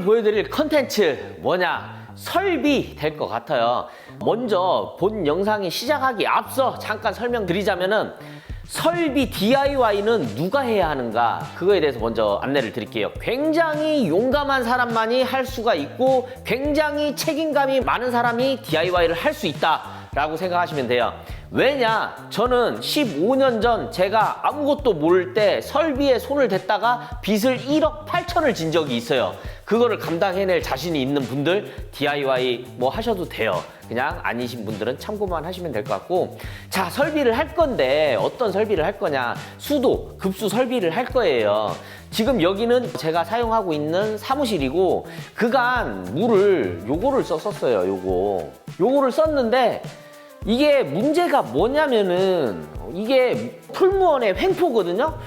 오늘 보여드릴 컨텐츠 뭐냐? 설비 될 것 같아요. 먼저 본 영상이 시작하기 앞서 잠깐 설명드리자면은 설비 DIY는 누가 해야 하는가? 그거에 대해서 먼저 안내를 드릴게요. 굉장히 용감한 사람만이 할 수가 있고 굉장히 책임감이 많은 사람이 DIY를 할 수 있다. 라고 생각하시면 돼요. 왜냐? 저는 15년 전 제가 아무것도 모를 때 설비에 손을 댔다가 빚을 1억 8천을 진 적이 있어요. 그거를 감당해낼 자신이 있는 분들 DIY 뭐 하셔도 돼요. 그냥 아니신 분들은 참고만 하시면 될 것 같고 자 설비를 할 건데 어떤 설비를 할 거냐 수도 급수 설비를 할 거예요 지금 여기는 제가 사용하고 있는 사무실이고 그간 물을 요거를 썼었어요 요거 요거를 썼는데 이게 문제가 뭐냐면은 이게 풀무원의 횡포거든요.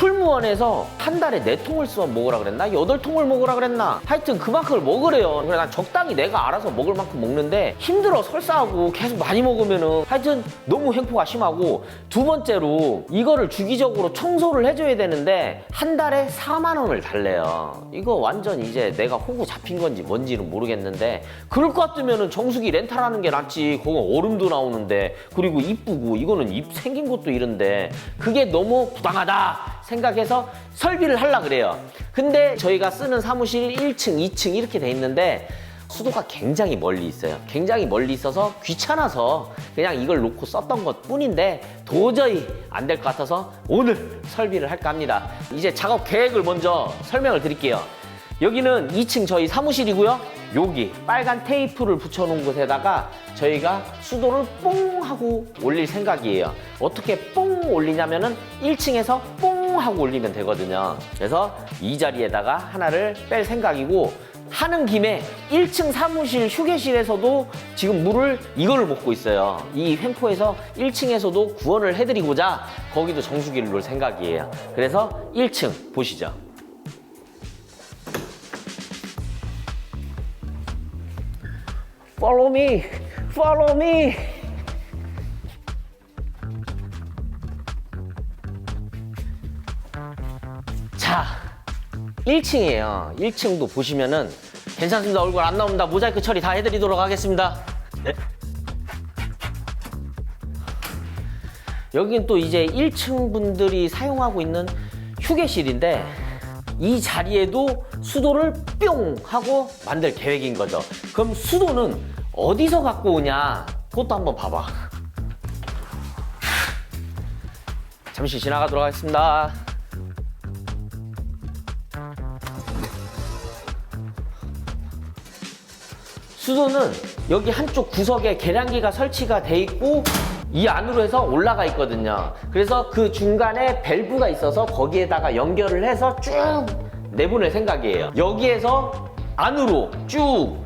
풀무원에서 한 달에 네 통을 쓰면 먹으라 그랬나? 여덟 통을 먹으라 그랬나? 하여튼 그만큼을 먹으래요. 그래 난 적당히 내가 알아서 먹을 만큼 먹는데 힘들어 설사하고 계속 많이 먹으면은 하여튼 너무 횡포가 심하고 두 번째로 이거를 주기적으로 청소를 해줘야 되는데 한 달에 4만 원을 달래요. 이거 완전 이제 내가 호구 잡힌 건지 뭔지는 모르겠는데 그럴 것 같으면은 정수기 렌탈하는 게 낫지. 거기 얼음도 나오는데 그리고 이쁘고 이거는 입 생긴 것도 이런데 그게 너무 부당하다. 생각해서 설비를 하려 그래요. 근데 저희가 쓰는 사무실 1층, 2층 이렇게 돼 있는데 수도가 굉장히 멀리 있어요. 굉장히 멀리 있어서 귀찮아서 그냥 이걸 놓고 썼던 것 뿐인데 도저히 안 될 것 같아서 오늘 설비를 할까 합니다. 이제 작업 계획을 먼저 설명을 드릴게요. 여기는 2층 저희 사무실이고요. 여기 빨간 테이프를 붙여놓은 곳에다가 저희가 수도를 뽕 하고 올릴 생각이에요. 어떻게 뽕 올리냐면은 1층에서 뽕 하고 올리면 되거든요. 그래서 이 자리에다가 하나를 뺄 생각이고 하는 김에 1층 사무실 휴게실에서도 지금 물을 이거를 먹고 있어요. 이 횡포에서 1층에서도 구원을 해드리고자 거기도 정수기를 놓을 생각이에요. 그래서 1층 보시죠. Follow. 자, 1층이에요. 1층도 보시면은 괜찮습니다. 얼굴 안 나옵니다. 모자이크 처리 다 해드리도록 하겠습니다. 네. 여긴 또 이제 1층 분들이 사용하고 있는 휴게실인데 이 자리에도 수도를 뿅 하고 만들 계획인 거죠. 그럼 수도는 어디서 갖고 오냐? 그것도 한번 봐봐. 잠시 지나가도록 하겠습니다. 수도는 여기 한쪽 구석에 계량기가 설치가 돼 있고 이 안으로 해서 올라가 있거든요. 그래서 그 중간에 밸브가 있어서 거기에다가 연결을 해서 쭉 내보낼 생각이에요. 여기에서 안으로 쭉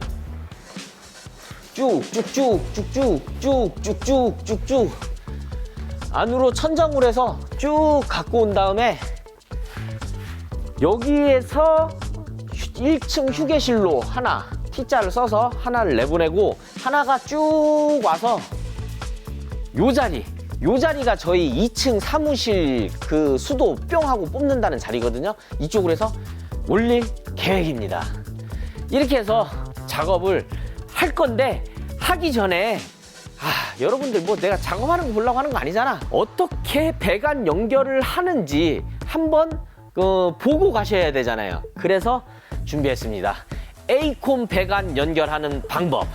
쭉 쭉 쭉 쭉 쭉 쭉 쭉 쭉 쭉 쭉 안으로 천정을 해서 쭉 갖고 온 다음에 여기에서 1층 휴게실로 하나 T자를 써서 하나를 내보내고 하나가 쭉 와서 요 자리 요 자리가 저희 2층 사무실 그 수도 뿅 하고 뽑는다는 자리거든요 이쪽으로 해서 올릴 계획입니다 이렇게 해서 작업을 할 건데 하기 전에 아, 여러분들 뭐 내가 작업하는 거 보려고 하는 거 아니잖아. 어떻게 배관 연결을 하는지 한번 어, 보고 가셔야 되잖아요. 그래서 준비했습니다. 에이콤 배관 연결하는 방법.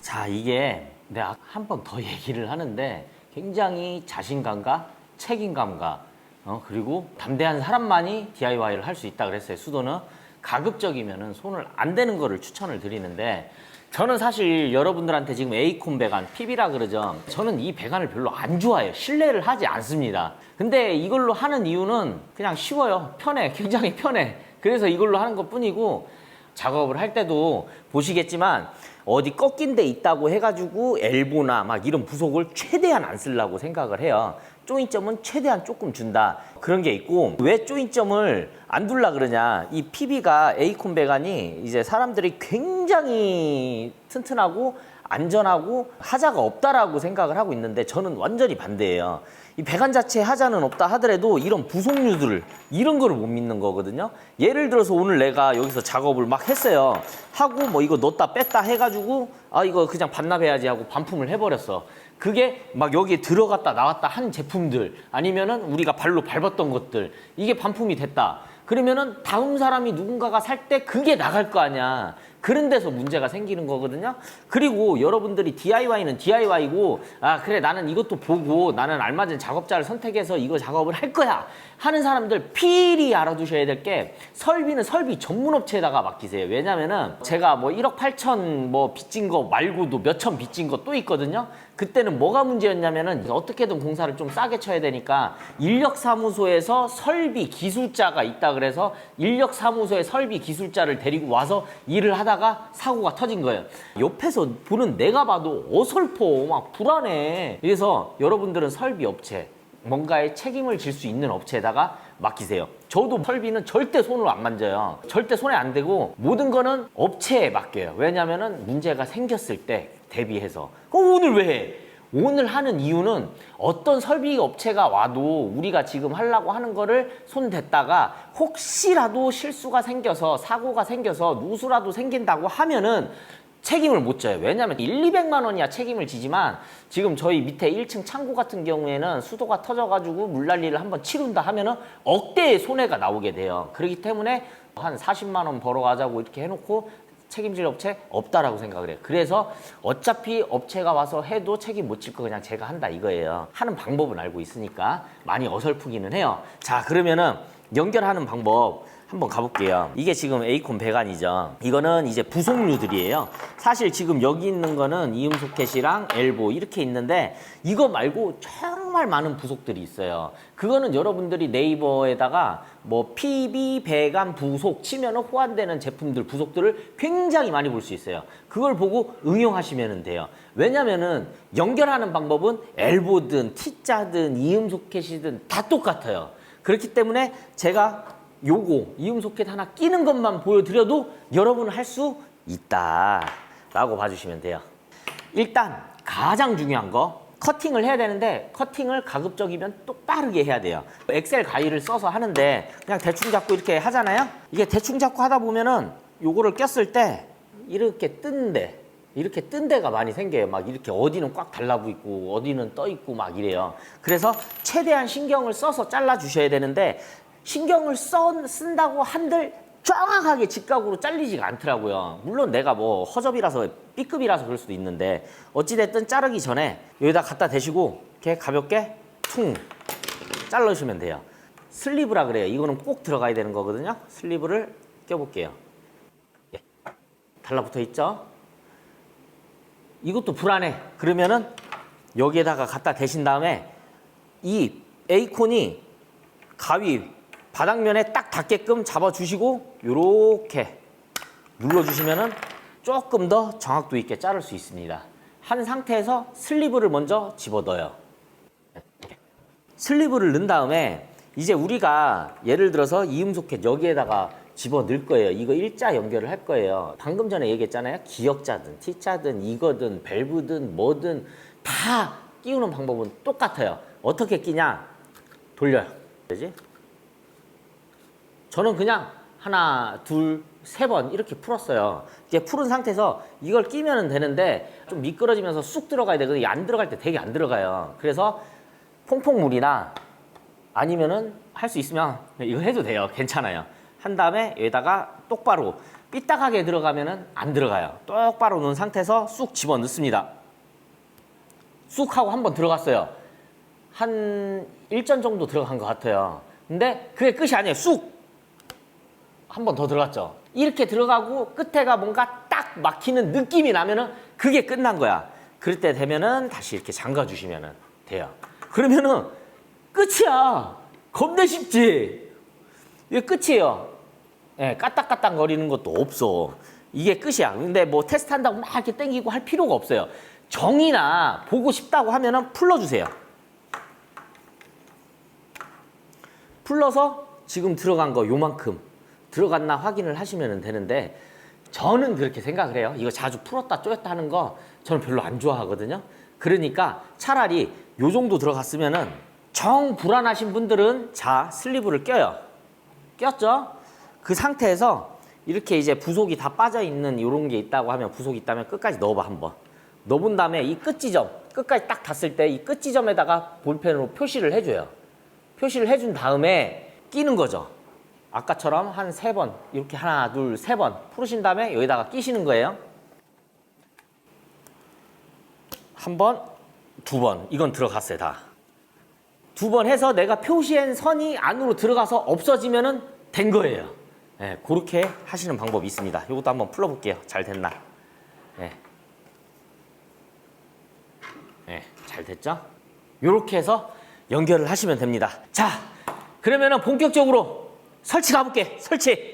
자, 이게 내가 한 번 더 얘기를 하는데 굉장히 자신감과 책임감과 어, 그리고 담대한 사람만이 DIY를 할 수 있다 그랬어요. 수도는 가급적이면은 손을 안 대는 거를 추천을 드리는데 저는 사실 여러분들한테 지금 에이콘 배관, PB라 그러죠. 저는 이 배관을 별로 안 좋아해요. 신뢰를 하지 않습니다. 근데 이걸로 하는 이유는 그냥 쉬워요. 편해. 굉장히 편해. 그래서 이걸로 하는 것 뿐이고 작업을 할 때도 보시겠지만 어디 꺾인 데 있다고 해가지고 엘보나 막 이런 부속을 최대한 안 쓰려고 생각을 해요. 조인점은 최대한 조금 준다. 그런 게 있고 왜 조인점을 안 둘라 그러냐. 이 PB가 에이콘 배관이 이제 사람들이 굉장히 튼튼하고 안전하고 하자가 없다라고 생각을 하고 있는데 저는 완전히 반대예요. 이 배관 자체에 하자는 없다 하더라도 이런 부속류들을 이런 거를 못 믿는 거거든요. 예를 들어서 오늘 내가 여기서 작업을 막 했어요. 하고 뭐 이거 넣었다 뺐다 해가지고 아 이거 그냥 반납해야지 하고 반품을 해버렸어. 그게 막 여기에 들어갔다 나왔다 한 제품들 아니면은 우리가 발로 밟았던 것들 이게 반품이 됐다. 그러면은 다음 사람이 누군가가 살 때 그게 나갈 거 아니야. 그런 데서 문제가 생기는 거거든요. 그리고 여러분들이 DIY는 DIY고 아 그래 나는 이것도 보고 나는 알맞은 작업자를 선택해서 이거 작업을 할 거야 하는 사람들 필히 알아두셔야 될 게 설비는 설비 전문 업체에다가 맡기세요. 왜냐면은 제가 뭐 1억 8천 뭐 빚진 거 말고도 몇천 빚진 거 또 있거든요. 그때는 뭐가 문제였냐면은 어떻게든 공사를 좀 싸게 쳐야 되니까 인력사무소에서 설비 기술자가 있다 그래서 인력사무소에 설비 기술자를 데리고 와서 일을 하다가 사고가 터진 거예요. 옆에서 보는 내가 봐도 어설퍼 막 불안해. 그래서 여러분들은 설비 업체 뭔가에 책임을 질 수 있는 업체에다가 맡기세요. 저도 설비는 절대 손으로 안 만져요. 절대 손에 안 대고 모든 거는 업체에 맡겨요. 왜냐면은 문제가 생겼을 때 대비해서. 어, 오늘 왜 해? 오늘 하는 이유는 어떤 설비 업체가 와도 우리가 지금 하려고 하는 거를 손 댔다가 혹시라도 실수가 생겨서 사고가 생겨서 누수라도 생긴다고 하면은 책임을 못 져요. 왜냐하면 1, 200만 원이야 책임을 지지만 지금 저희 밑에 1층 창고 같은 경우에는 수도가 터져가지고 물난리를 한번 치른다 하면은 억대의 손해가 나오게 돼요. 그렇기 때문에 한 40만 원 벌어가자고 이렇게 해놓고 책임질 업체 없다라고 생각을 해요. 그래서 어차피 업체가 와서 해도 책임 못 질 거 그냥 제가 한다 이거예요. 하는 방법은 알고 있으니까 많이 어설프기는 해요. 자 그러면은 연결하는 방법 한번 가볼게요. 이게 지금 에이콘 배관이죠. 이거는 이제 부속류들이에요. 사실 지금 여기 있는 거는 이음 소켓이랑 엘보 이렇게 있는데 이거 말고 정말 많은 부속들이 있어요. 그거는 여러분들이 네이버에다가 뭐 PB 배관 부속 치면은 호환되는 제품들 부속들을 굉장히 많이 볼 수 있어요. 그걸 보고 응용하시면 돼요. 왜냐면은 연결하는 방법은 엘보든 T자든 이음 소켓이든 다 똑같아요. 그렇기 때문에 제가 요거 이음 소켓 하나 끼는 것만 보여드려도 여러분은 할 수 있다라고 봐주시면 돼요. 일단 가장 중요한 거 커팅을 해야 되는데 커팅을 가급적이면 똑바르게 해야 돼요. 엑셀 가위를 써서 하는데 그냥 대충 잡고 이렇게 하잖아요. 이게 대충 잡고 하다 보면은 요거를 꼈을 때 이렇게 뜬데 이렇게 뜬 데가 많이 생겨요. 막 이렇게 어디는 꽉 달라붙 있고 어디는 떠 있고 막 이래요. 그래서 최대한 신경을 써서 잘라 주셔야 되는데 신경을 써, 쓴다고 한들 정확하게 직각으로 잘리지가 않더라고요. 물론 내가 뭐 허접이라서 B급이라서 그럴 수도 있는데 어찌됐든 자르기 전에 여기다 갖다 대시고 이렇게 가볍게 퉁 잘라주시면 돼요. 슬리브라 그래요. 이거는 꼭 들어가야 되는 거거든요. 슬리브를 껴볼게요. 예. 달라붙어 있죠? 이것도 불안해. 그러면은 여기에다가 갖다 대신 다음에 이 에이콘이 가위 바닥면에 딱 닿게끔 잡아주시고 요렇게 눌러주시면은 조금 더 정확도 있게 자를 수 있습니다. 한 상태에서 슬리브를 먼저 집어넣어요. 슬리브를 넣은 다음에 이제 우리가 예를 들어서 이음 소켓 여기에다가 집어 넣을 거예요. 이거 일자 연결을 할 거예요. 방금 전에 얘기했잖아요. 기역자든 T자든 이거든 밸브든 뭐든 다 끼우는 방법은 똑같아요. 어떻게 끼냐? 돌려요. 되지? 저는 그냥 하나, 둘, 세 번 이렇게 풀었어요. 이제 풀은 상태에서 이걸 끼면 되는데 좀 미끄러지면서 쑥 들어가야 되거든요. 안 들어갈 때 되게 안 들어가요. 그래서 퐁퐁물이나 아니면은 할 수 있으면 이거 해도 돼요. 괜찮아요. 한 다음에 여기다가 똑바로 삐딱하게 들어가면은 안 들어가요. 똑바로 놓은 상태에서 쑥 집어 넣습니다. 쑥 하고 한 번 들어갔어요. 한 일전 정도 들어간 것 같아요. 근데 그게 끝이 아니에요. 쑥! 한 번 더 들어갔죠. 이렇게 들어가고 끝에가 뭔가 딱 막히는 느낌이 나면은 그게 끝난 거야. 그럴 때 되면은 다시 이렇게 잠가 주시면은 돼요. 그러면은 끝이야. 겁나 쉽지? 이게 끝이에요. 예, 까딱까딱 거리는 것도 없어. 이게 끝이야. 근데 뭐 테스트 한다고 막 이렇게 땡기고 할 필요가 없어요. 정이나 보고 싶다고 하면은 풀러주세요. 풀러서 지금 들어간 거 요만큼 들어갔나 확인을 하시면 되는데 저는 그렇게 생각을 해요. 이거 자주 풀었다 쪼였다 하는 거 저는 별로 안 좋아하거든요. 그러니까 차라리 요 정도 들어갔으면은 정 불안하신 분들은 자 슬리브를 껴요. 꼈죠? 그 상태에서 이렇게 이제 부속이 다 빠져 있는 이런 게 있다고 하면 부속이 있다면 끝까지 넣어봐 한번. 넣어본 다음에 이 끝 지점 끝까지 딱 닿았을 때 이 끝 지점에다가 볼펜으로 표시를 해줘요. 표시를 해준 다음에 끼는 거죠. 아까처럼 한 세 번 이렇게 하나 둘 세 번 풀으신 다음에 여기다가 끼시는 거예요. 한 번, 두 번 이건 들어갔어요 다. 두 번 해서 내가 표시한 선이 안으로 들어가서 없어지면은 된 거예요. 예, 그렇게 하시는 방법이 있습니다. 이것도 한번 풀어볼게요. 잘 됐나? 예. 예, 잘 됐죠? 이렇게 해서 연결을 하시면 됩니다. 자, 그러면은 본격적으로 설치 가볼게. 설치.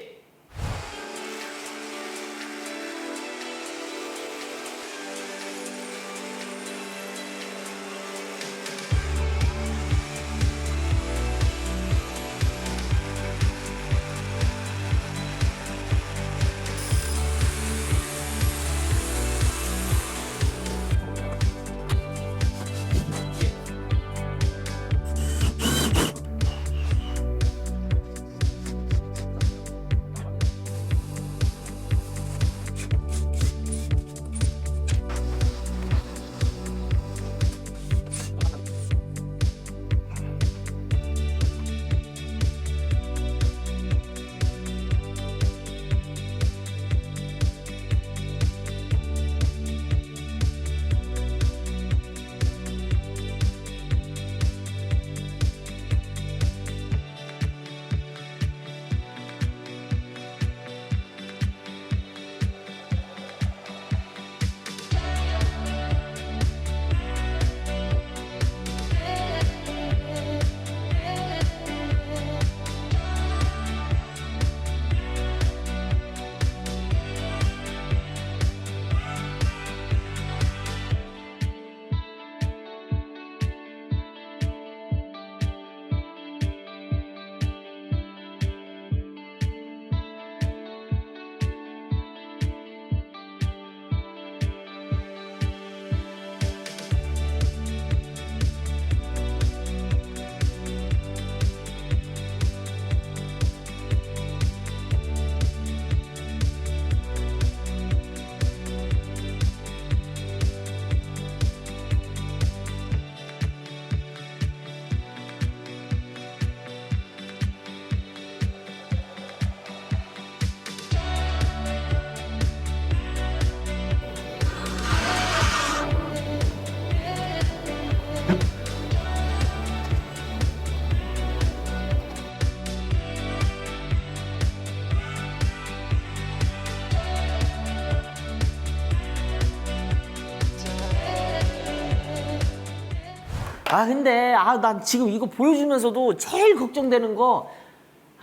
아 근데 아 난 지금 이거 보여주면서도 제일 걱정되는 거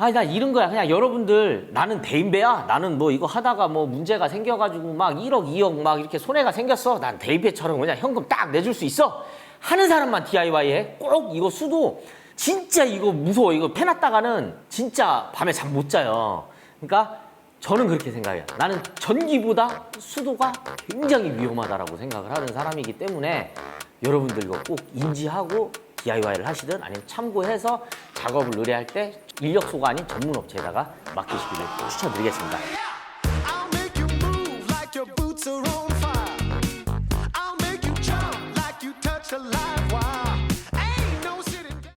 아, 나 이런 거야. 그냥 여러분들, 나는 대인배야. 나는 뭐 이거 하다가 뭐 문제가 생겨가지고 막 1억, 2억 막 이렇게 손해가 생겼어. 난 대인배처럼 그냥 현금 딱 내줄 수 있어. 하는 사람만 DIY 해. 꼭 이거 수도 진짜 이거 무서워. 이거 패놨다가는 진짜 밤에 잠 못 자요. 그러니까 저는 그렇게 생각해요. 나는 전기보다 수도가 굉장히 위험하다라고 생각을 하는 사람이기 때문에 여러분들 이거 꼭 인지하고 DIY를 하시든 아니면 참고해서 작업을 의뢰할 때 인력소가 아닌 전문 업체에다가 맡기시기를 추천드리겠습니다.